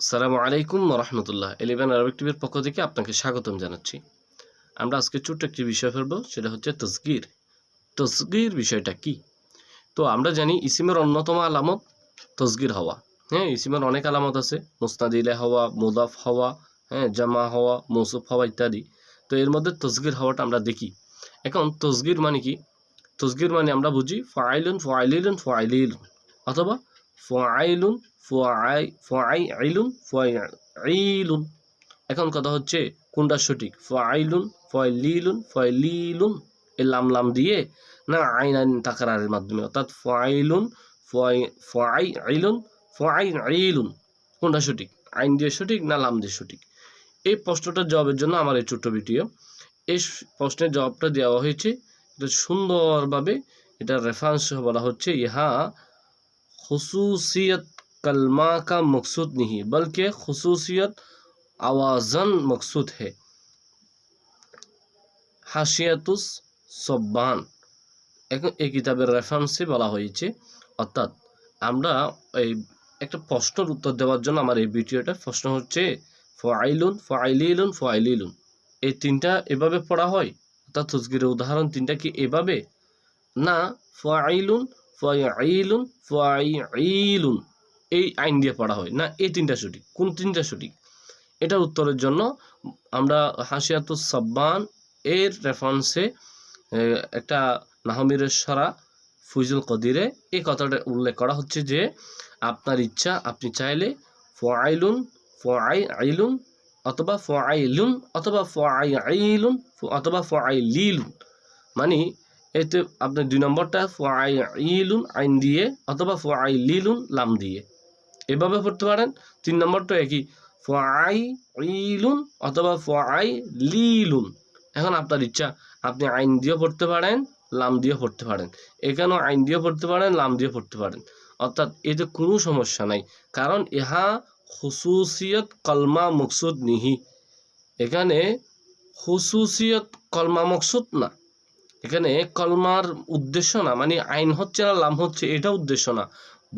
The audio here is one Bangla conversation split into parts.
আসসালামু আলাইকুম রহমতুল্লাহ এলিভেন আরবিক টিভির পক্ষ থেকে আপনাকে স্বাগতম জানাচ্ছি। আমরা আজকে ছোট্ট একটি বিষয় ফেলব, সেটা হচ্ছে তসগির। তসগির বিষয়টা কি? তো আমরা জানি ইসিমের অন্যতম আলামত তসগির হওয়া। হ্যাঁ ইসিমের অনেক আলামত আছে। মুস্তাদিলে হওয়া, মুদাফ হওয়া হ্যাঁ জামা হওয়া, মৌসুফ হওয়া ইত্যাদি। তো এর মধ্যে তসগির হওয়াটা আমরা দেখি। এখন তসগির মানে কি? তসগির মানে আমরা বুঝি ফাইলুন, ফাইলিলুন ফাইলিলুন। অথবা ফাই আইলুন ফাইলুন এখন কথা হচ্ছে কোনটা সঠিক? ফাইলুন ফাইলিলুন ফাইলিলুন এ লাম লাম দিয়ে না আইন আইন তাকারের মাধ্যমে। অর্থাৎ ফাইলুন ফাই ফাই আইলুন ফাই আইলুন কোনটা সঠিক? আইন দিয়ে সঠিক না লাম দিয়ে সঠিক? এই প্রশ্নটার জবাবের জন্য আমার এই ছোট্ট ভিডিও। এই প্রশ্নের জবাবটা দেওয়া হয়েছে। এটা সুন্দরভাবে এটা রেফারেন্স বলা হচ্ছে। ইহা खसूसियत कलमा का मकसूद नहीं बल्कि खसूसियत आवाज़न मकसूद है হাসিয়াতুস সব্বান এখন এই কিতাবের রেফারেন্সে বলা হয়েছে অর্থাৎ আমরা এই একটা প্রশ্নের উত্তর দেওয়ার জন্য আমার এই ভিডিওটা প্রশ্ন হচ্ছে ফাইলুন ফাইলিলুন ফাইলিলুন এই তিনটা এভাবে পড়া হয় অর্থাৎ তসগিরের উদাহরণ তিনটা কি এভাবে না ফাইলুন ফাইলুন ফাইলুন এই আইন দিয়ে পড়া হয়। না, এই তিনটা সঠিক। কোন তিনটা সঠিক? এটার উত্তরের জন্য আমরা হাসিয়াতুস সাব্বান এর রেফারেন্সে একটা নাহমিরের সরা ফুজুল কদিরে এই কথাটা উল্লেখ করা হচ্ছে যে, আপনার ইচ্ছা, আপনি চাইলে ফাইলুন ফাই আইলুন অথবা ফাইলুন অথবা ফাই আইলুন অথবা ফাই লিলুন মানে এতে আপনি দুই নম্বরটা ফাই ইলুন আইন দিয়ে অথবা ফাই লিলুন লাম দিয়ে। এভাবে পড়তে পারেন। তিন নম্বরটা একই ফাই ইলুন অথবা ফাই লিলুন এখন আপনার ইচ্ছা, আপনি আইন দিয়ে পড়তে পারেন, লাম দিয়ে পড়তে পারেন। এখানেও আইন দিয়ে পড়তে পারেন, লাম দিয়ে পড়তে পারেন। অর্থাৎ এতে কোনো সমস্যা নাই। কারণ ইহা খুসুসিয়ত কলমা মকসুদ নিহি। এখানে খুসুসিয়ত কলমা মকসুদ না। এখানে কলমার উদ্দেশ্য না মানে আইন হচ্ছে না, লাম হচ্ছে, এটা উদ্দেশ্য না।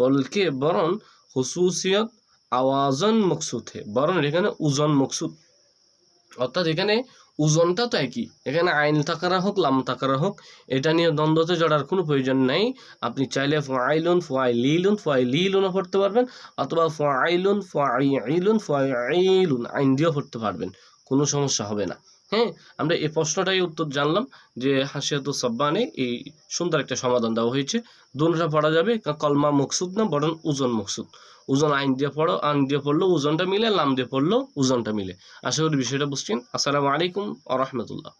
বলকে বরং হুসুসিয়ত আওয়াজন মকসুদ হে বরং এখানে ওজন মকসুদ। অর্থাৎ এখানে ওজনটা তো একই, এখানে আইন থাকারা হোক, লাম থাকারা হোক, এটা নিয়ে দ্বন্দ্বতে জড়ার কোনো প্রয়োজন নেই। আপনি চাইলে ফাইলুন ফাই লিলুন ফাই লিলুনও পড়তে পারবেন, অথবা আইলুন ফাই আইলুন আইন দিয়েও পড়তে পারবেন, কোনো সমস্যা হবে না। হ্যাঁ আমরা এই প্রশ্নটাই উত্তর জানলাম যে হাসিয়াতু সব্বানে এই সুন্দর একটা সমাধান দেওয়া হয়েছে। দুটা পড়া যাবে কলমা মকসুদ না, বরং ওজন মকসুদ। ওজন আইন দিয়ে পড়ো আইন দিয়ে পড়ল ওজনটা মিলে, লাম দিয়ে পড়ল ওজনটা মিলে। আশা করি বিষয়টা বুঝছেন। আসসালামু আলাইকুম আ রহমতুল্লাহ।